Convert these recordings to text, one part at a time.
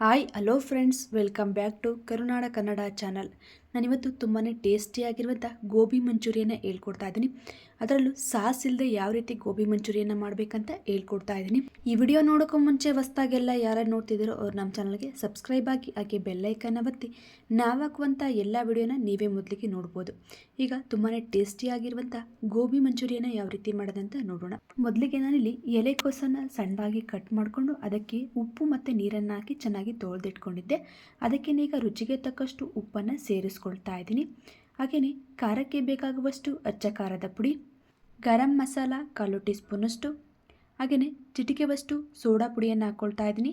Hi hello friends welcome back to Karunada Kannada channel ನಾನಿವತ್ತು ತುಂಬಾ ಟೇಸ್ಟಿಯಾಗಿರುವಂಥ ಗೋಬಿ ಮಂಚೂರಿಯನ್ನ ಹೇಳ್ಕೊಡ್ತಾ ಇದ್ದೀನಿ. ಅದರಲ್ಲೂ ಸಾಸ್ ಇಲ್ಲದೆ ಯಾವ ರೀತಿ ಗೋಬಿ ಮಂಚೂರಿಯನ್ನ ಮಾಡಬೇಕಂತ ಹೇಳ್ಕೊಡ್ತಾ ಇದ್ದೀನಿ. ಈ ವಿಡಿಯೋ ನೋಡೋಕ್ಕೂ ಮುಂಚೆ ಹೊಸ್ದಾಗೆಲ್ಲ ಯಾರು ನೋಡ್ತಿದ್ದೀರೋ ಅವ್ರು ನಮ್ಮ ಚಾನಲ್ಗೆ ಸಬ್ಸ್ಕ್ರೈಬ್ ಆಗಿ, ಹಾಗೆ ಬೆಲ್ಲೈಕನ್ನ ಒತ್ತಿ. ನಾವು ಹಾಕುವಂಥ ಎಲ್ಲ ವಿಡಿಯೋನ ನೀವೇ ಮೊದಲಿಗೆ ನೋಡ್ಬೋದು. ಈಗ ತುಂಬಾ ಟೇಸ್ಟಿಯಾಗಿರುವಂಥ ಗೋಬಿ ಮಂಚೂರಿಯನ್ನ ಯಾವ ರೀತಿ ಮಾಡೋದಂತ ನೋಡೋಣ. ಮೊದಲಿಗೆ ನಾನಿಲ್ಲಿ ಎಲೆಕೋಸನ್ನು ಸಣ್ಣದಾಗಿ ಕಟ್ ಮಾಡಿಕೊಂಡು ಅದಕ್ಕೆ ಉಪ್ಪು ಮತ್ತು ನೀರನ್ನು ಹಾಕಿ ಚೆನ್ನಾಗಿ ತೊಳೆದಿಟ್ಕೊಂಡಿದ್ದೆ. ಅದಕ್ಕೆ ಈಗ ರುಚಿಗೆ ತಕ್ಕಷ್ಟು ಉಪ್ಪನ್ನು ಸೇರಿಸ್ಕೊಳ್ತಾ ಇದ್ದೀನಿ. ಹಾಗೆಯೇ ಖಾರಕ್ಕೆ ಬೇಕಾಗುವಷ್ಟು ಅಚ್ಚ ಖಾರದ ಪುಡಿ, ಗರಂ ಮಸಾಲ ಕಾಲು ಟೀ ಸ್ಪೂನಷ್ಟು ಹಾಗೆಯೇ ಚಿಟಿಕೆವಷ್ಟು ಸೋಡಾ ಪುಡಿಯನ್ನು ಹಾಕ್ಕೊಳ್ತಾ ಇದ್ದೀನಿ.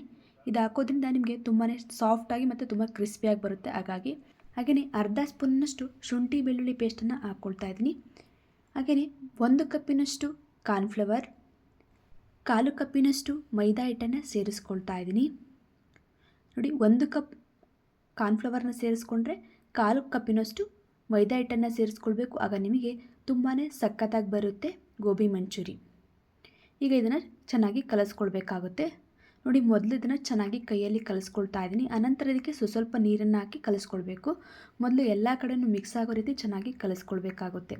ಇದು ಹಾಕೋದ್ರಿಂದ ನಿಮಗೆ ತುಂಬಾ ಸಾಫ್ಟಾಗಿ ಮತ್ತು ತುಂಬ ಕ್ರಿಸ್ಪಿಯಾಗಿ ಬರುತ್ತೆ. ಹಾಗಾಗಿ ಹಾಗೆಯೇ ಅರ್ಧ ಸ್ಪೂನ್ನಷ್ಟು ಶುಂಠಿ ಬೆಳ್ಳುಳ್ಳಿ ಪೇಸ್ಟನ್ನು ಹಾಕ್ಕೊಳ್ತಾ ಇದ್ದೀನಿ. ಹಾಗೆಯೇ ಒಂದು ಕಪ್ಪಿನಷ್ಟು ಕಾರ್ನ್ಫ್ಲವರ್ ಕಾಲು ಕಪ್ಪಿನಷ್ಟು ಮೈದಾ ಹಿಟ್ಟನ್ನು ಸೇರಿಸ್ಕೊಳ್ತಾ ಇದ್ದೀನಿ. ನೋಡಿ, ಒಂದು ಕಪ್ ಕಾರ್ನ್ಫ್ಲವರ್ನ ಸೇರಿಸ್ಕೊಂಡ್ರೆ ಕಾಲು ಕಪ್ಪಿನಷ್ಟು ಮೈದಾ ಹಿಟ್ಟನ್ನು ಸೇರಿಸ್ಕೊಳ್ಬೇಕು. ಆಗ ನಿಮಗೆ ತುಂಬಾ ಸಖತ್ತಾಗಿ ಬರುತ್ತೆ ಗೋಬಿ ಮಂಚೂರಿ. ಈಗ ಇದನ್ನು ಚೆನ್ನಾಗಿ ಕಲಿಸ್ಕೊಳ್ಬೇಕಾಗುತ್ತೆ. ನೋಡಿ, ಮೊದಲು ಇದನ್ನು ಚೆನ್ನಾಗಿ ಕೈಯಲ್ಲಿ ಕಲಿಸ್ಕೊಳ್ತಾ ಇದ್ದೀನಿ. ಅನಂತರ ಇದಕ್ಕೆ ಸ್ವಲ್ಪ ನೀರನ್ನು ಹಾಕಿ ಕಲಿಸ್ಕೊಳ್ಬೇಕು. ಮೊದಲು ಎಲ್ಲ ಕಡೆಯೂ ಮಿಕ್ಸ್ ಆಗೋ ರೀತಿ ಚೆನ್ನಾಗಿ ಕಲಿಸ್ಕೊಳ್ಬೇಕಾಗುತ್ತೆ.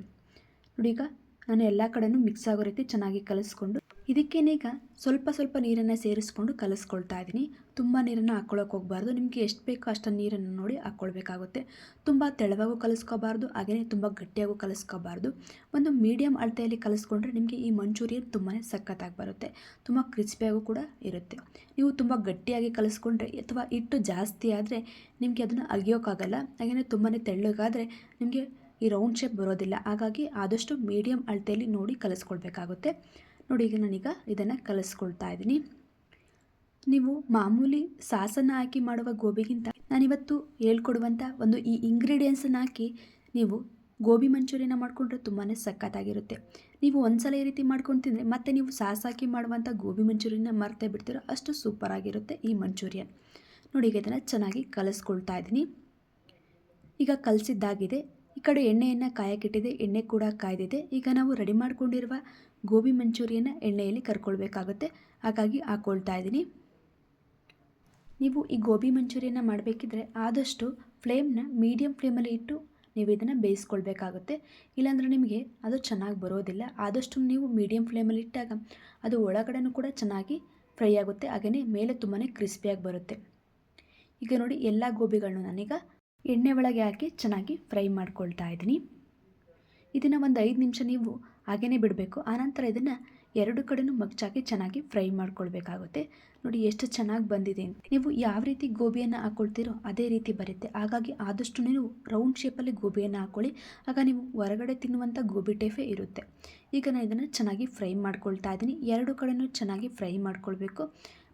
ನೋಡಿ, ಈಗ ನಾನು ಎಲ್ಲ ಕಡೆಯೂ ಮಿಕ್ಸ್ ಆಗೋ ರೀತಿ ಚೆನ್ನಾಗಿ ಕಲಿಸ್ಕೊಂಡು ಇದಕ್ಕೇನೀಗ ಸ್ವಲ್ಪ ಸ್ವಲ್ಪ ನೀರನ್ನು ಸೇರಿಸ್ಕೊಂಡು ಕಲಿಸ್ಕೊಳ್ತಾ ಇದ್ದೀನಿ. ತುಂಬ ನೀರನ್ನು ಹಾಕ್ಕೊಳ್ಳೋಕೆ ಹೋಗಬಾರ್ದು. ನಿಮಗೆ ಎಷ್ಟು ಬೇಕೋ ಅಷ್ಟು ನೀರನ್ನು ನೋಡಿ ಹಾಕ್ಕೊಳ್ಬೇಕಾಗುತ್ತೆ. ತುಂಬ ತೆಳವಾಗೂ ಕಲಿಸ್ಕೋಬಾರ್ದು. ಹಾಗೆಯೇ ತುಂಬ ಗಟ್ಟಿಯಾಗೂ ಕಲಿಸ್ಕೋಬಾರ್ದು. ಒಂದು ಮೀಡಿಯಮ್ ಅಳತೆಯಲ್ಲಿ ಕಲಿಸ್ಕೊಂಡ್ರೆ ನಿಮಗೆ ಈ ಮಂಚೂರಿಯನ್ ತುಂಬಾ ಸಖತ್ತಾಗಿ ಬರುತ್ತೆ. ತುಂಬ ಕ್ರಿಸ್ಪಿಯಾಗೂ ಕೂಡ ಇರುತ್ತೆ. ನೀವು ತುಂಬ ಗಟ್ಟಿಯಾಗಿ ಕಲಿಸ್ಕೊಂಡ್ರೆ ಅಥವಾ ಹಿಟ್ಟು ಜಾಸ್ತಿ ಆದರೆ ನಿಮಗೆ ಅದನ್ನು ಅಗಿಯೋಕ್ಕಾಗಲ್ಲ ಹಾಗೆಯೇ ತುಂಬಾ ತೆಳ್ಳಗಾದರೆ ನಿಮಗೆ ಈ ರೌಂಡ್ ಶೇಪ್ ಬರೋದಿಲ್ಲ. ಹಾಗಾಗಿ ಆದಷ್ಟು ಮೀಡಿಯಮ್ ಅಳತೆಯಲ್ಲಿ ನೋಡಿ ಕಲಿಸ್ಕೊಳ್ಬೇಕಾಗುತ್ತೆ. ನೋಡಿ, ಈಗ ನಾನೀಗ ಇದನ್ನು ಕಲಿಸ್ಕೊಳ್ತಾ ಇದ್ದೀನಿ. ನೀವು ಮಾಮೂಲಿ ಸಾಸನ್ನು ಹಾಕಿ ಮಾಡುವ ಗೋಬಿಗಿಂತ ನಾನಿವತ್ತು ಹೇಳ್ಕೊಡುವಂಥ ಒಂದು ಈ ಇಂಗ್ರೀಡಿಯೆಂಟ್ಸನ್ನು ಹಾಕಿ ನೀವು ಗೋಬಿ ಮಂಚೂರಿಯನ್ನ ಮಾಡಿಕೊಂಡ್ರೆ ತುಂಬಾ ಸಕ್ಕತ್ತಾಗಿರುತ್ತೆ ನೀವು ಒಂದ್ಸಲ ಈ ರೀತಿ ಮಾಡ್ಕೊಂಡು ತಿಂದರೆ ಮತ್ತೆ ನೀವು ಸಾಸ್ ಹಾಕಿ ಮಾಡುವಂಥ ಗೋಬಿ ಮಂಚೂರಿಯನ್ನ ಮರ್ತೇ ಬಿಡ್ತೀರೋ ಅಷ್ಟು ಸೂಪರಾಗಿರುತ್ತೆ ಈ ಮಂಚೂರಿಯನ್. ನೋಡಿ, ಈಗ ಇದನ್ನು ಚೆನ್ನಾಗಿ ಕಲಿಸ್ಕೊಳ್ತಾ ಇದ್ದೀನಿ. ಈಗ ಕಲಸಿದ್ದಾಗಿದೆ. ಈ ಕಡೆ ಎಣ್ಣೆಯನ್ನು ಕಾಯಕ್ಕಿಟ್ಟಿದೆ ಎಣ್ಣೆ ಕೂಡ ಕಾಯ್ದಿದೆ. ಈಗ ನಾವು ರೆಡಿ ಮಾಡ್ಕೊಂಡಿರುವ ಗೋಬಿ ಮಂಚೂರಿಯನ್ನು ಎಣ್ಣೆಯಲ್ಲಿ ಕರ್ಕೊಳ್ಬೇಕಾಗುತ್ತೆ. ಹಾಗಾಗಿ ಹಾಕ್ಕೊಳ್ತಾ ಇದ್ದೀನಿ. ನೀವು ಈ ಗೋಬಿ ಮಂಚೂರಿಯನ್ನು ಮಾಡಬೇಕಿದ್ರೆ ಆದಷ್ಟು ಫ್ಲೇಮ್ನ ಮೀಡಿಯಂ ಫ್ಲೇಮಲ್ಲಿ ಇಟ್ಟು ನೀವು ಇದನ್ನು ಬೇಯಿಸ್ಕೊಳ್ಬೇಕಾಗುತ್ತೆ. ಇಲ್ಲಾಂದರೆ ನಿಮಗೆ ಅದು ಚೆನ್ನಾಗಿ ಬರೋದಿಲ್ಲ. ಆದಷ್ಟು ನೀವು ಮೀಡಿಯಂ ಫ್ಲೇಮಲ್ಲಿ ಇಟ್ಟಾಗ ಅದು ಒಳಗಡೆನೂ ಕೂಡ ಚೆನ್ನಾಗಿ ಫ್ರೈ ಆಗುತ್ತೆ. ಹಾಗೆಯೇ ಮೇಲೆ ತುಂಬಾ ಕ್ರಿಸ್ಪಿಯಾಗಿ ಬರುತ್ತೆ. ಈಗ ನೋಡಿ ಎಲ್ಲ ಗೋಬಿಗಳನ್ನು ನಾನೀಗ ಎಣ್ಣೆ ಒಳಗೆ ಹಾಕಿ ಚೆನ್ನಾಗಿ ಫ್ರೈ ಮಾಡ್ಕೊಳ್ತಾ ಇದ್ದೀನಿ. ಇದನ್ನು ಒಂದು ಐದು ನಿಮಿಷ ನೀವು ಹಾಗೇ ಬಿಡಬೇಕು. ಆನಂತರ ಇದನ್ನು ಎರಡು ಕಡೆನೂ ಮಗ್ಚಾಕಿ ಚೆನ್ನಾಗಿ ಫ್ರೈ ಮಾಡ್ಕೊಳ್ಬೇಕಾಗುತ್ತೆ. ನೋಡಿ ಎಷ್ಟು ಚೆನ್ನಾಗಿ ಬಂದಿದೆ ನೀವು ಯಾವ ರೀತಿ ಗೋಬಿಯನ್ನು ಹಾಕ್ಕೊಳ್ತೀರೋ ಅದೇ ರೀತಿ ಬರುತ್ತೆ. ಹಾಗಾಗಿ ಆದಷ್ಟು ನೀವು ರೌಂಡ್ ಶೇಪಲ್ಲಿ ಗೋಬಿಯನ್ನು ಹಾಕ್ಕೊಳ್ಳಿ ಆಗ ನೀವು ಹೊರಗಡೆ ತಿನ್ನುವಂಥ ಗೋಬಿ ಟೈಫೇ ಇರುತ್ತೆ. ಈಗ ನಾನು ಇದನ್ನು ಚೆನ್ನಾಗಿ ಫ್ರೈ ಮಾಡ್ಕೊಳ್ತಾ ಇದ್ದೀನಿ. ಎರಡು ಕಡೆನೂ ಚೆನ್ನಾಗಿ ಫ್ರೈ ಮಾಡ್ಕೊಳ್ಬೇಕು.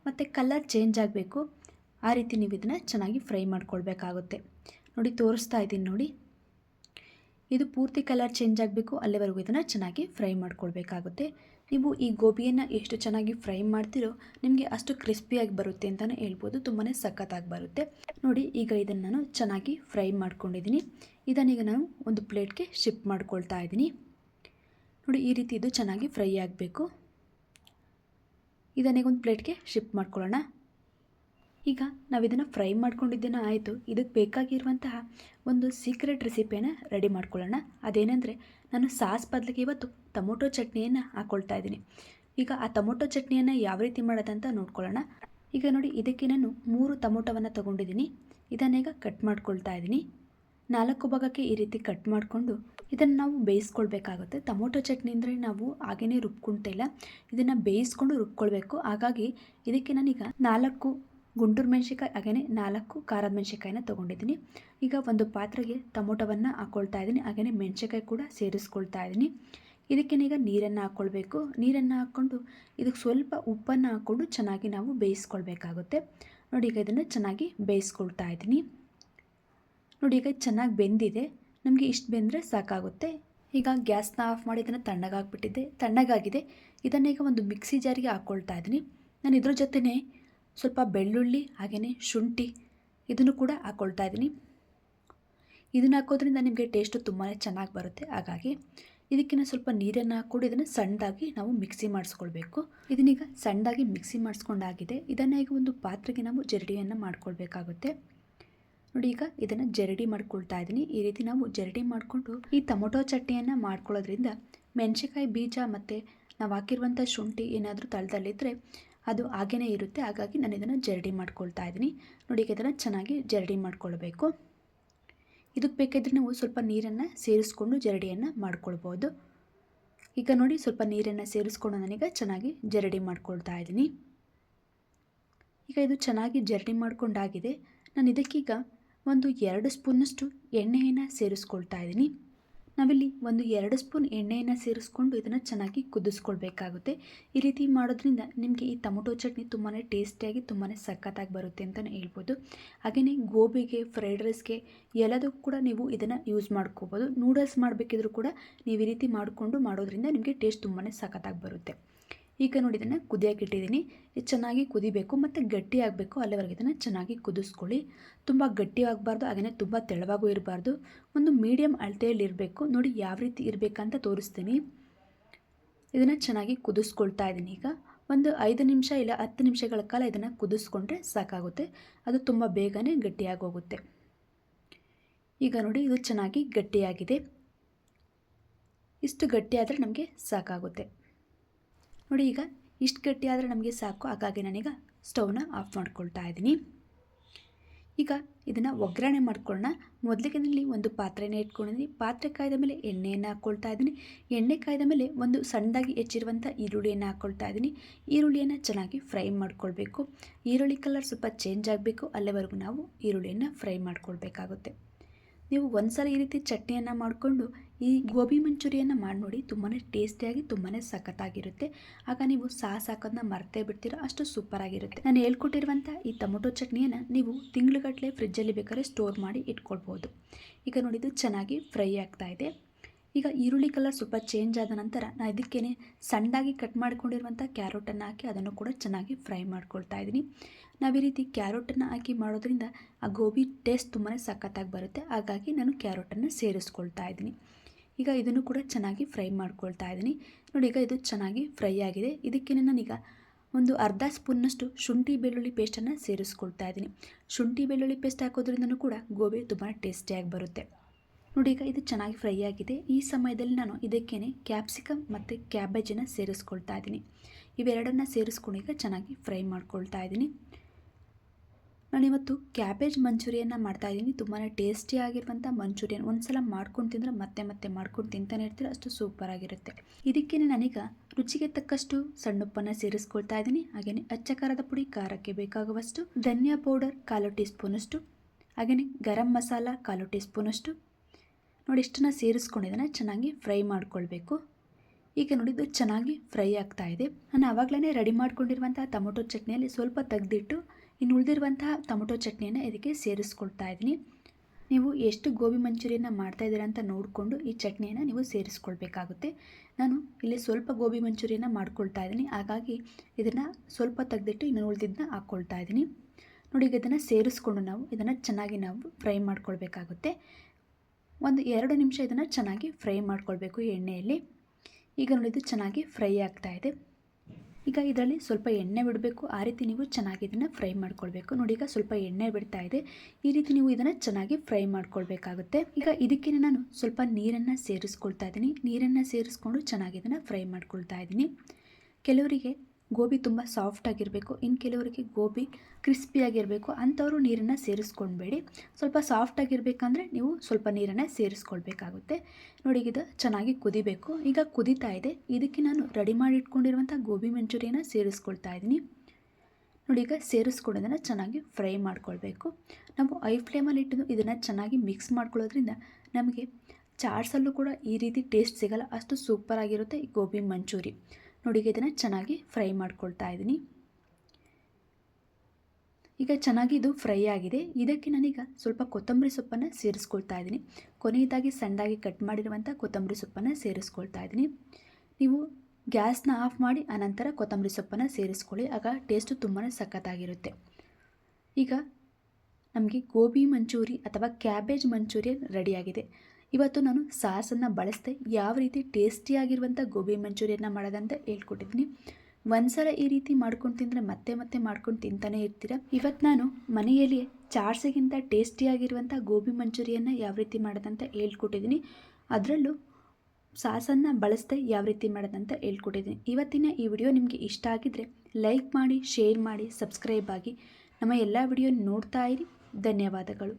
ಮತ್ತು ಕಲರ್ ಚೇಂಜ್ ಆಗಬೇಕು. ಆ ರೀತಿ ನೀವು ಇದನ್ನು ಚೆನ್ನಾಗಿ ಫ್ರೈ ಮಾಡ್ಕೊಳ್ಬೇಕಾಗುತ್ತೆ. ನೋಡಿ ತೋರಿಸ್ತಾ ಇದ್ದೀನಿ ನೋಡಿ. ಇದು ಪೂರ್ತಿ ಕಲರ್ ಚೇಂಜ್ ಆಗಬೇಕು, ಅಲ್ಲಿವರೆಗೂ ಇದನ್ನು ಚೆನ್ನಾಗಿ ಫ್ರೈ ಮಾಡ್ಕೊಳ್ಬೇಕಾಗುತ್ತೆ. ನೀವು ಈ ಗೋಬಿಯನ್ನು ಎಷ್ಟು ಚೆನ್ನಾಗಿ ಫ್ರೈ ಮಾಡ್ತೀರೋ ನಿಮಗೆ ಅಷ್ಟು ಕ್ರಿಸ್ಪಿಯಾಗಿ ಬರುತ್ತೆ ಅಂತಲೇ ಹೇಳ್ಬೋದು ತುಂಬಾ ಸಖತ್ತಾಗಿ ಬರುತ್ತೆ. ನೋಡಿ, ಈಗ ಇದನ್ನು ನಾನು ಚೆನ್ನಾಗಿ ಫ್ರೈ ಮಾಡ್ಕೊಂಡಿದ್ದೀನಿ. ಇದನ್ನೀಗ ನಾನು ಒಂದು ಪ್ಲೇಟ್ಗೆ ಶಿಫ್ಟ್ ಮಾಡ್ಕೊಳ್ತಾ ಇದ್ದೀನಿ. ನೋಡಿ, ಈ ರೀತಿ ಇದು ಚೆನ್ನಾಗಿ ಫ್ರೈ ಆಗಬೇಕು. ಇದನ್ನೀಗ ಒಂದು ಪ್ಲೇಟ್ಗೆ ಶಿಫ್ಟ್ ಮಾಡ್ಕೊಳ್ಳೋಣ. ಈಗ ನಾವು ಇದನ್ನು ಫ್ರೈ ಮಾಡ್ಕೊಂಡಿದ್ದೇನೋ, ಆಯಿತು. ಇದಕ್ಕೆ ಬೇಕಾಗಿರುವಂತಹ ಒಂದು ಸೀಕ್ರೆಟ್ ರೆಸಿಪಿಯನ್ನು ರೆಡಿ ಮಾಡ್ಕೊಳ್ಳೋಣ. ಅದೇನೆಂದರೆ, ನಾನು ಸಾಸ್ ಬದಲಿಗೆ ಇವತ್ತು ಟೊಮೊಟೊ ಚಟ್ನಿಯನ್ನು ಹಾಕ್ಕೊಳ್ತಾ ಇದ್ದೀನಿ. ಈಗ ಆ ಟೊಮೊಟೊ ಚಟ್ನಿಯನ್ನು ಯಾವ ರೀತಿ ಮಾಡೋದಂತ ನೋಡ್ಕೊಳ್ಳೋಣ. ಈಗ ನೋಡಿ, ಇದಕ್ಕೆ ನಾನು ಮೂರು ಟೊಮೊಟೊವನ್ನು ತೊಗೊಂಡಿದ್ದೀನಿ. ಇದನ್ನೀಗ ಕಟ್ ಮಾಡ್ಕೊಳ್ತಾ ಇದ್ದೀನಿ. ನಾಲ್ಕು ಭಾಗಕ್ಕೆ ಈ ರೀತಿ ಕಟ್ ಮಾಡಿಕೊಂಡು ಇದನ್ನು ನಾವು ಬೇಯಿಸ್ಕೊಳ್ಬೇಕಾಗುತ್ತೆ. ಟೊಮೊಟೊ ಚಟ್ನಿ ಅಂದರೆ ನಾವು ಹಾಗೇ ರುಬ್ಕೊಂತಿಲ್ಲ ಇದನ್ನು ಬೇಯಿಸ್ಕೊಂಡು ರುಬ್ಕೊಳ್ಬೇಕು. ಹಾಗಾಗಿ ಇದಕ್ಕೆ ನಾನೀಗ ನಾಲ್ಕು ಗುಂಟೂರು ಮೆಣಸಿನ್ಕಾಯಿ ಹಾಗೆಯೇ ನಾಲ್ಕು ಖಾರದ ಮೆಣಸಿನ್ಕಾಯಿನ ತೊಗೊಂಡಿದ್ದೀನಿ. ಈಗ ಒಂದು ಪಾತ್ರೆಗೆ ಟೊಮೊಟೊವನ್ನು ಹಾಕ್ಕೊಳ್ತಾ ಇದ್ದೀನಿ. ಹಾಗೆಯೇ ಮೆಣಸಿನ್ಕಾಯಿ ಕೂಡ ಸೇರಿಸ್ಕೊಳ್ತಾ ಇದ್ದೀನಿ. ಇದಕ್ಕೇನೀಗ ನೀರನ್ನು ಹಾಕ್ಕೊಳ್ಬೇಕು ನೀರನ್ನು ಹಾಕ್ಕೊಂಡು ಇದಕ್ಕೆ ಸ್ವಲ್ಪ ಉಪ್ಪನ್ನು ಹಾಕ್ಕೊಂಡು ಚೆನ್ನಾಗಿ ನಾವು ಬೇಯಿಸ್ಕೊಳ್ಬೇಕಾಗುತ್ತೆ. ನೋಡಿ ಈಗ ಇದನ್ನು ಚೆನ್ನಾಗಿ ಬೇಯಿಸ್ಕೊಳ್ತಾ ಇದ್ದೀನಿ. ನೋಡಿ ಈಗ ಚೆನ್ನಾಗಿ ಬೆಂದಿದೆ. ನಮಗೆ ಇಷ್ಟು ಬೆಂದರೆ ಸಾಕಾಗುತ್ತೆ. ಈಗ ಗ್ಯಾಸ್ನ ಆಫ್ ಮಾಡಿ ಇದನ್ನು ತಣ್ಣಗಾಗ್ಬಿಟ್ಟಿದ್ದೆ ತಣ್ಣಗಾಗಿದೆ. ಇದನ್ನೀಗ ಒಂದು ಮಿಕ್ಸಿ ಜಾರಿಗೆ ಹಾಕ್ಕೊಳ್ತಾ ಇದ್ದೀನಿ. ನಾನು ಇದ್ರ ಜೊತೆನೇ ಸ್ವಲ್ಪ ಬೆಳ್ಳುಳ್ಳಿ, ಹಾಗೆಯೇ ಶುಂಠಿ ಇದನ್ನು ಕೂಡ ಹಾಕ್ಕೊಳ್ತಾ ಇದ್ದೀನಿ. ಇದನ್ನು ಹಾಕೋದ್ರಿಂದ ನಿಮಗೆ ಟೇಸ್ಟು ತುಂಬಾ ಚೆನ್ನಾಗಿ ಬರುತ್ತೆ. ಹಾಗಾಗಿ ಇದಕ್ಕಿಂತ ಸ್ವಲ್ಪ ನೀರನ್ನು ಹಾಕ್ಕೊಂಡು ಇದನ್ನು ಸಣ್ಣದಾಗಿ ನಾವು ಮಿಕ್ಸಿ ಮಾಡಿಸ್ಕೊಳ್ಬೇಕು. ಇದನ್ನೀಗ ಸಣ್ಣದಾಗಿ ಮಿಕ್ಸಿ ಮಾಡಿಸ್ಕೊಂಡಾಗಿದೆ. ಇದನ್ನು ಈಗ ಒಂದು ಪಾತ್ರೆಗೆ ನಾವು ಜರಡಿಯನ್ನು ಮಾಡ್ಕೊಳ್ಬೇಕಾಗುತ್ತೆ. ನೋಡಿ, ಈಗ ಇದನ್ನು ಜರಡಿ ಮಾಡ್ಕೊಳ್ತಾ ಇದ್ದೀನಿ. ಈ ರೀತಿ ನಾವು ಜರಡಿ ಮಾಡಿಕೊಂಡು ಈ ಟೊಮೊಟೊ ಚಟ್ನಿಯನ್ನು ಮಾಡ್ಕೊಳ್ಳೋದ್ರಿಂದ ಮೆಣಸಿಕಾಯಿ ಬೀಜ ಮತ್ತು ನಾವು ಹಾಕಿರುವಂಥ ಶುಂಠಿ ಏನಾದರೂ ತಳದಲ್ಲಿದ್ದರೆ ಅದು ಹಾಗೇ ಇರುತ್ತೆ. ಹಾಗಾಗಿ ನಾನು ಇದನ್ನು ಜರಡಿ ಮಾಡ್ಕೊಳ್ತಾ ಇದ್ದೀನಿ. ನೋಡಿ ಇದನ್ನು ಚೆನ್ನಾಗಿ ಜರಡಿ ಮಾಡ್ಕೊಳ್ಬೇಕು. ಇದಕ್ಕೆ ಬೇಕಾದರೆ ನಾವು ಸ್ವಲ್ಪ ನೀರನ್ನು ಸೇರಿಸ್ಕೊಂಡು ಜರಡಿಯನ್ನು ಮಾಡ್ಕೊಳ್ಬೋದು. ಈಗ ನೋಡಿ ಸ್ವಲ್ಪ ನೀರನ್ನು ಸೇರಿಸ್ಕೊಂಡು ನಾನೀಗ ಚೆನ್ನಾಗಿ ಜರಡಿ ಮಾಡ್ಕೊಳ್ತಾ ಇದ್ದೀನಿ. ಈಗ ಇದು ಚೆನ್ನಾಗಿ ಜರಡಿ ಮಾಡ್ಕೊಂಡಾಗಿದೆ. ನಾನು ಇದಕ್ಕೀಗ ಒಂದು ಎರಡು ಸ್ಪೂನಷ್ಟು ಎಣ್ಣೆಯನ್ನು ಸೇರಿಸ್ಕೊಳ್ತಾ ಇದ್ದೀನಿ. ನಾವಿಲ್ಲಿ ಒಂದು ಎರಡು ಸ್ಪೂನ್ ಎಣ್ಣೆಯನ್ನು ಸೇರಿಸ್ಕೊಂಡು ಇದನ್ನು ಚೆನ್ನಾಗಿ ಕುದಿಸ್ಕೊಳ್ಬೇಕಾಗುತ್ತೆ. ಈ ರೀತಿ ಮಾಡೋದ್ರಿಂದ ನಿಮಗೆ ಈ ಟೊಮೊಟೊ ಚಟ್ನಿ ತುಂಬಾ ಟೇಸ್ಟಿಯಾಗಿ ತುಂಬಾ ಸಖತ್ತಾಗಿ ಬರುತ್ತೆ ಅಂತಲೇ ಹೇಳ್ಬೋದು. ಹಾಗೆಯೇ ಗೋಬಿಗೆ, ಫ್ರೈಡ್ ರೈಸ್ಗೆ ಎಲ್ಲದಕ್ಕೂ ಕೂಡ ನೀವು ಇದನ್ನು ಯೂಸ್ ಮಾಡ್ಕೋಬೋದು. ನೂಡಲ್ಸ್ ಮಾಡಬೇಕಿದ್ರೂ ಕೂಡ ನೀವು ಈ ರೀತಿ ಮಾಡಿಕೊಂಡು ಮಾಡೋದ್ರಿಂದ ನಿಮಗೆ ಟೇಸ್ಟ್ ತುಂಬಾ ಸಖತ್ತಾಗಿ ಬರುತ್ತೆ. ಈಗ ನೋಡಿ ಇದನ್ನು ಕುದಿಯೋಕೆ ಇಟ್ಟಿದ್ದೀನಿ. ಇದು ಚೆನ್ನಾಗಿ ಕುದಿಬೇಕು ಮತ್ತು ಗಟ್ಟಿ ಆಗಬೇಕು. ಅಲ್ಲಿವರೆಗೆ ಇದನ್ನು ಚೆನ್ನಾಗಿ ಕುದಿಸ್ಕೊಳ್ಳಿ. ತುಂಬ ಗಟ್ಟಿ ಆಗಬಾರ್ದು ಹಾಗೆಯೇ ತುಂಬ ತೆಳವಾಗೂ ಇರಬಾರ್ದು. ಒಂದು ಮೀಡಿಯಮ್ ಅಳತೆಯಲ್ಲಿ ಇರಬೇಕು. ನೋಡಿ ಯಾವ ರೀತಿ ಇರಬೇಕಂತ ತೋರಿಸ್ತೀನಿ. ಇದನ್ನು ಚೆನ್ನಾಗಿ ಕುದಿಸ್ಕೊಳ್ತಾ ಇದ್ದೀನಿ ಈಗ. ಒಂದು ಐದು ನಿಮಿಷ ಇಲ್ಲ ಹತ್ತು ನಿಮಿಷಗಳ ಕಾಲ ಇದನ್ನು ಕುದಿಸ್ಕೊಂಡ್ರೆ ಸಾಕಾಗುತ್ತೆ. ಅದು ತುಂಬ ಬೇಗನೆ ಗಟ್ಟಿಯಾಗಿ ಹೋಗುತ್ತೆ ಈಗ ನೋಡಿ ಇದು ಚೆನ್ನಾಗಿ ಗಟ್ಟಿಯಾಗಿದೆ. ಇಷ್ಟು ಗಟ್ಟಿಯಾದರೆ ನಮಗೆ ಸಾಕಾಗುತ್ತೆ. ನೋಡಿ ಈಗ ಇಷ್ಟು ಗಟ್ಟಿ ನಮಗೆ ಸಾಕು. ಹಾಗಾಗಿ ನಾನೀಗ ಸ್ಟವ್ನ ಆಫ್ ಮಾಡ್ಕೊಳ್ತಾ ಇದ್ದೀನಿ. ಈಗ ಇದನ್ನು ಒಗ್ಗರಣೆ ಮಾಡ್ಕೊಳ್ಳೋಣ ಮೊದಲಿಗೆ ನಲ್ಲಿ ಒಂದು ಪಾತ್ರೆನ ಇಟ್ಕೊಂಡಿದ್ದೀನಿ. ಪಾತ್ರೆ ಕಾಯ್ದ ಮೇಲೆ ಎಣ್ಣೆಯನ್ನು ಹಾಕ್ಕೊಳ್ತಾ ಇದ್ದೀನಿ. ಎಣ್ಣೆ ಕಾಯ್ದ ಮೇಲೆ ಒಂದು ಸಣ್ಣದಾಗಿ ಹೆಚ್ಚಿರುವಂಥ ಈರುಳ್ಳಿಯನ್ನು ಹಾಕ್ಕೊಳ್ತಾ ಇದ್ದೀನಿ. ಈರುಳ್ಳಿಯನ್ನು ಚೆನ್ನಾಗಿ ಫ್ರೈ ಮಾಡ್ಕೊಳ್ಬೇಕು. ಈರುಳ್ಳಿ ಕಲರ್ ಸ್ವಲ್ಪ ಚೇಂಜ್ ಆಗಬೇಕು. ಅಲ್ಲಿವರೆಗೂ ನಾವು ಈರುಳ್ಳಿಯನ್ನು ಫ್ರೈ ಮಾಡ್ಕೊಳ್ಬೇಕಾಗುತ್ತೆ. ನೀವು ಒಂದ್ಸಲ ಈ ರೀತಿ ಚಟ್ನಿಯನ್ನು ಮಾಡಿಕೊಂಡು ಈ ಗೋಬಿ ಮಂಚೂರಿಯನ್ನು ಮಾಡಿ ನೋಡಿ ತುಂಬಾ ಟೇಸ್ಟಿಯಾಗಿ ತುಂಬಾ ಸಖತ್ತಾಗಿರುತ್ತೆ. ಆಗ ನೀವು ಸಾಸ್ ಹಾಕೋದನ್ನ ಮರ್ತೇ ಬಿಡ್ತೀರ, ಅಷ್ಟು ಸೂಪರಾಗಿರುತ್ತೆ. ನಾನು ಹೇಳ್ಕೊಟ್ಟಿರುವಂಥ ಈ ಟೊಮೊಟೊ ಚಟ್ನಿಯನ್ನು ನೀವು ತಿಂಗಳುಗಟ್ಟಲೆ ಫ್ರಿಜ್ಜಲ್ಲಿ ಬೇಕಾದ್ರೆ ಸ್ಟೋರ್ ಮಾಡಿ ಇಟ್ಕೊಳ್ಬೋದು. ಈಗ ನೋಡಿದ್ದು ಚೆನ್ನಾಗಿ ಫ್ರೈ ಆಗ್ತಾ ಇದೆ. ಈಗ ಈರುಳ್ಳಿ ಕಲರ್ ಸ್ವಲ್ಪ ಚೇಂಜ್ ಆದ ನಂತರ ನಾನು ಇದಕ್ಕೇ ಸಣ್ಣದಾಗಿ ಕಟ್ ಮಾಡ್ಕೊಂಡಿರುವಂಥ ಕ್ಯಾರೋಟನ್ನು ಹಾಕಿ ಅದನ್ನು ಕೂಡ ಚೆನ್ನಾಗಿ ಫ್ರೈ ಮಾಡ್ಕೊಳ್ತಾ ಇದ್ದೀನಿ. ನಾವು ಈ ರೀತಿ ಕ್ಯಾರೋಟನ್ನು ಹಾಕಿ ಮಾಡೋದ್ರಿಂದ ಆ ಗೋಬಿ ಟೇಸ್ಟ್ ತುಂಬಾ ಸಖತ್ತಾಗಿ ಬರುತ್ತೆ. ಹಾಗಾಗಿ ನಾನು ಕ್ಯಾರೋಟನ್ನು ಸೇರಿಸ್ಕೊಳ್ತಾ ಇದ್ದೀನಿ. ಈಗ ಇದನ್ನು ಕೂಡ ಚೆನ್ನಾಗಿ ಫ್ರೈ ಮಾಡ್ಕೊಳ್ತಾ ಇದ್ದೀನಿ. ನೋಡಿ, ಈಗ ಇದು ಚೆನ್ನಾಗಿ ಫ್ರೈ ಆಗಿದೆ. ಇದಕ್ಕೆ ನಾನೀಗ ಒಂದು ಅರ್ಧ ಸ್ಪೂನ್ನಷ್ಟು ಶುಂಠಿ ಬೆಳ್ಳುಳ್ಳಿ ಪೇಸ್ಟನ್ನು ಸೇರಿಸ್ಕೊಳ್ತಾ ಇದ್ದೀನಿ. ಶುಂಠಿ ಬೆಳ್ಳುಳ್ಳಿ ಪೇಸ್ಟ್ ಹಾಕೋದ್ರಿಂದನೂ ಕೂಡ ಗೋಬಿ ತುಂಬ ಟೇಸ್ಟಿಯಾಗಿ ಬರುತ್ತೆ. ನೋಡಿ ಈಗ ಇದು ಚೆನ್ನಾಗಿ ಫ್ರೈ ಆಗಿದೆ. ಈ ಸಮಯದಲ್ಲಿ ನಾನು ಇದಕ್ಕೇನೆ ಕ್ಯಾಪ್ಸಿಕಮ್ ಮತ್ತು ಕ್ಯಾಬೇಜನ್ನು ಸೇರಿಸ್ಕೊಳ್ತಾ ಇದ್ದೀನಿ. ಇವೆರಡನ್ನು ಸೇರಿಸ್ಕೊಂಡು ಈಗ ಚೆನ್ನಾಗಿ ಫ್ರೈ ಮಾಡ್ಕೊಳ್ತಾ ಇದ್ದೀನಿ. ನಾನಿವತ್ತು ಕ್ಯಾಬೇಜ್ ಮಂಚೂರಿಯನ್ನು ಮಾಡ್ತಾಯಿದ್ದೀನಿ ತುಂಬಾ ಟೇಸ್ಟಿ ಆಗಿರುವಂಥ ಮಂಚೂರಿಯನ್. ಒಂದು ಸಲ ಮಾಡ್ಕೊಂಡು ತಿಂದರೆ ಮತ್ತೆ ಮತ್ತೆ ಮಾಡ್ಕೊಂಡು ತಿಂತಾನೆ ಇರ್ತೀರ, ಅಷ್ಟು ಸೂಪರಾಗಿರುತ್ತೆ ಇದಕ್ಕೇ ನಾನೀಗ ರುಚಿಗೆ ತಕ್ಕಷ್ಟು ಸಣ್ಣಪ್ಪನ್ನು ಸೇರಿಸ್ಕೊಳ್ತಾ ಇದ್ದೀನಿ. ಹಾಗೆಯೇ ಅಚ್ಚ ಖಾರದ ಪುಡಿ, ಖಾರಕ್ಕೆ ಬೇಕಾಗುವಷ್ಟು, ಧನಿಯಾ ಪೌಡರ್ ಕಾಲು ಟೀ ಸ್ಪೂನಷ್ಟು ಹಾಗೆಯೇ ಗರಂ ಮಸಾಲ ಕಾಲು ಟೀ ಸ್ಪೂನಷ್ಟು ನೋಡಿ ಇಷ್ಟನ್ನು ಸೇರಿಸ್ಕೊಂಡಿದ್ದಾನೆ, ಚೆನ್ನಾಗಿ ಫ್ರೈ ಮಾಡ್ಕೊಳ್ಬೇಕು. ಈಗ ನೋಡಿದ್ದು ಚೆನ್ನಾಗಿ ಫ್ರೈ ಆಗ್ತಾ ಇದೆ. ನಾನು ಆವಾಗಲೇ ರೆಡಿ ಮಾಡ್ಕೊಂಡಿರುವಂತಹ ಟೊಮೊಟೊ ಚಟ್ನಿಯಲ್ಲಿ ಸ್ವಲ್ಪ ತೆಗೆದಿಟ್ಟು, ಇನ್ನು ಉಳಿದಿರುವಂತಹ ಟೊಮೊಟೊ ಚಟ್ನಿಯನ್ನು ಇದಕ್ಕೆ ಸೇರಿಸ್ಕೊಳ್ತಾ ಇದ್ದೀನಿ. ನೀವು ಎಷ್ಟು ಗೋಬಿ ಮಂಚೂರಿಯನ್ನು ಮಾಡ್ತಾ ಇದ್ದೀರಾ ಅಂತ ನೋಡಿಕೊಂಡು ಈ ಚಟ್ನಿಯನ್ನು ನೀವು ಸೇರಿಸ್ಕೊಳ್ಬೇಕಾಗುತ್ತೆ. ನಾನು ಇಲ್ಲಿ ಸ್ವಲ್ಪ ಗೋಬಿ ಮಂಚೂರಿಯನ್ನು ಮಾಡ್ಕೊಳ್ತಾ ಇದ್ದೀನಿ. ಹಾಗಾಗಿ ಇದನ್ನು ಸ್ವಲ್ಪ ತೆಗೆದಿಟ್ಟು, ಇನ್ನು ಉಳಿದಿದ್ದನ್ನ ಹಾಕ್ಕೊಳ್ತಾ ಇದ್ದೀನಿ. ನೋಡಿ ಈಗ ಇದನ್ನು ಸೇರಿಸ್ಕೊಂಡು ನಾವು ಇದನ್ನು ಚೆನ್ನಾಗಿ ನಾವು ಫ್ರೈ ಮಾಡ್ಕೊಳ್ಬೇಕಾಗುತ್ತೆ. ಒಂದು ಎರಡು ನಿಮಿಷ ಇದನ್ನು ಚೆನ್ನಾಗಿ ಫ್ರೈ ಮಾಡ್ಕೊಳ್ಬೇಕು ಎಣ್ಣೆಯಲ್ಲಿ. ಈಗ ನೋಡಿದ್ದು ಚೆನ್ನಾಗಿ ಫ್ರೈ ಆಗ್ತಾ ಇದೆ. ಈಗ ಇದರಲ್ಲಿ ಸ್ವಲ್ಪ ಎಣ್ಣೆ ಬಿಡಬೇಕು. ಆ ರೀತಿ ನೀವು ಚೆನ್ನಾಗಿ ಇದನ್ನು ಫ್ರೈ ಮಾಡ್ಕೊಳ್ಬೇಕು. ನೋಡಿ ಈಗ ಸ್ವಲ್ಪ ಎಣ್ಣೆ ಬಿಡ್ತಾ ಇದೆ. ಈ ರೀತಿ ನೀವು ಇದನ್ನು ಚೆನ್ನಾಗಿ ಫ್ರೈ ಮಾಡ್ಕೊಳ್ಬೇಕಾಗುತ್ತೆ. ಈಗ ಇದಕ್ಕೆ ನಾನು ಸ್ವಲ್ಪ ನೀರನ್ನು ಸೇರಿಸ್ಕೊಳ್ತಾ ಇದ್ದೀನಿ. ನೀರನ್ನು ಸೇರಿಸ್ಕೊಂಡು ಚೆನ್ನಾಗಿ ಇದನ್ನು ಫ್ರೈ ಮಾಡ್ಕೊಳ್ತಾ ಇದ್ದೀನಿ. ಕೆಲವರಿಗೆ ಗೋಬಿ ತುಂಬ ಸಾಫ್ಟಾಗಿರಬೇಕು ಇನ್ನು ಕೆಲವರಿಗೆ ಗೋಬಿ ಕ್ರಿಸ್ಪಿಯಾಗಿರಬೇಕು ಅಂಥವರು ನೀರನ್ನು ಸೇರಿಸ್ಕೊಳ್ಬೇಡಿ ಸ್ವಲ್ಪ ಸಾಫ್ಟಾಗಿರಬೇಕಂದ್ರೆ ನೀವು ಸ್ವಲ್ಪ ನೀರನ್ನು ಸೇರಿಸ್ಕೊಳ್ಬೇಕಾಗುತ್ತೆ. ನೋಡಿ ಇದು ಚೆನ್ನಾಗಿ ಕುದಿಬೇಕು. ಈಗ ಕುದೀತಾ ಇದೆ. ಇದಕ್ಕೆ ನಾನು ರೆಡಿ ಮಾಡಿ ಇಟ್ಕೊಂಡಿರುವಂಥ ಗೋಬಿ ಮಂಚೂರಿಯನ್ನು ಸೇರಿಸ್ಕೊಳ್ತಾ ಇದ್ದೀನಿ. ನೋಡಿ ಈಗ ಸೇರಿಸ್ಕೊಡೋದನ್ನು ಚೆನ್ನಾಗಿ ಫ್ರೈ ಮಾಡ್ಕೊಳ್ಬೇಕು. ನಾವು ಐ ಫ್ಲೇಮಲ್ಲಿ ಇಟ್ಟು ಇದನ್ನು ಚೆನ್ನಾಗಿ ಮಿಕ್ಸ್ ಮಾಡ್ಕೊಳ್ಳೋದ್ರಿಂದ ನಮಗೆ ಚಾಟ್ಸಲ್ಲೂ ಕೂಡ ಈ ರೀತಿ ಟೇಸ್ಟ್ ಸಿಗಲ್ಲ. ಅಷ್ಟು ಸೂಪರಾಗಿರುತ್ತೆ ಈ ಗೋಬಿ ಮಂಚೂರಿ. ನೋಡಿ ಇದನ್ನು ಚೆನ್ನಾಗಿ ಫ್ರೈ ಮಾಡ್ಕೊಳ್ತಾ ಇದ್ದೀನಿ. ಈಗ ಚೆನ್ನಾಗಿ ಇದು ಫ್ರೈ ಆಗಿದೆ. ಇದಕ್ಕೆ ನಾನೀಗ ಸ್ವಲ್ಪ ಕೊತ್ತಂಬರಿ ಸೊಪ್ಪನ್ನು ಸೇರಿಸ್ಕೊಳ್ತಾ ಇದ್ದೀನಿ. ಕೊನೆಯದಾಗಿ ಸಣ್ಣದಾಗಿ ಕಟ್ ಮಾಡಿರುವಂಥ ಕೊತ್ತಂಬರಿ ಸೊಪ್ಪನ್ನು ಸೇರಿಸ್ಕೊಳ್ತಾ ಇದ್ದೀನಿ. ನೀವು ಗ್ಯಾಸ್ನ ಆಫ್ ಮಾಡಿ ಆನಂತರ ಕೊತ್ತಂಬರಿ ಸೊಪ್ಪನ್ನು ಸೇರಿಸ್ಕೊಳ್ಳಿ. ಆಗ ಟೇಸ್ಟು ತುಂಬಾ ಸಖತ್ತಾಗಿರುತ್ತೆ. ಈಗ ನಮಗೆ ಗೋಬಿ ಮಂಚೂರಿ ಅಥವಾ ಕ್ಯಾಬೇಜ್ ಮಂಚೂರಿಯನ್ ರೆಡಿಯಾಗಿದೆ ಇವತ್ತು ನಾನು ಸಾಸನ್ನು ಬಳಸದೆ ಯಾವ ರೀತಿ ಟೇಸ್ಟಿಯಾಗಿರುವಂಥ ಗೋಬಿ ಮಂಚೂರಿಯನ್ನ ಮಾಡೋದಂತ ಹೇಳ್ಕೊಟ್ಟಿದ್ದೀನಿ. ಒಂದ್ಸಲ ಈ ರೀತಿ ಮಾಡ್ಕೊಂಡು ತಿಂದರೆ ಮತ್ತೆ ಮತ್ತೆ ಮಾಡ್ಕೊಂಡು ತಿಂತಾನೆ ಇರ್ತೀರ? ಇವತ್ತು ನಾನು ಮನೆಯಲ್ಲಿ ಚಾರ್ಸಿಗಿಂತ ಟೇಸ್ಟಿಯಾಗಿರುವಂಥ ಗೋಬಿ ಮಂಚೂರಿಯನ್ನು ಯಾವ ರೀತಿ ಮಾಡೋದಂತ ಹೇಳ್ಕೊಟ್ಟಿದ್ದೀನಿ. ಅದರಲ್ಲೂ ಸಾಸನ್ನು ಬಳಸದೆ ಯಾವ ರೀತಿ ಮಾಡೋದಂತ ಹೇಳ್ಕೊಟ್ಟಿದ್ದೀನಿ. ಇವತ್ತಿನ ಈ ವಿಡಿಯೋ ನಿಮಗೆ ಇಷ್ಟ ಆಗಿದ್ದರೆ ಲೈಕ್ ಮಾಡಿ, ಶೇರ್ ಮಾಡಿ, ಸಬ್ಸ್ಕ್ರೈಬ್ ಆಗಿ ನಮ್ಮ ಎಲ್ಲ ವಿಡಿಯೋ ನೋಡ್ತಾ ಇರಿ. ಧನ್ಯವಾದಗಳು.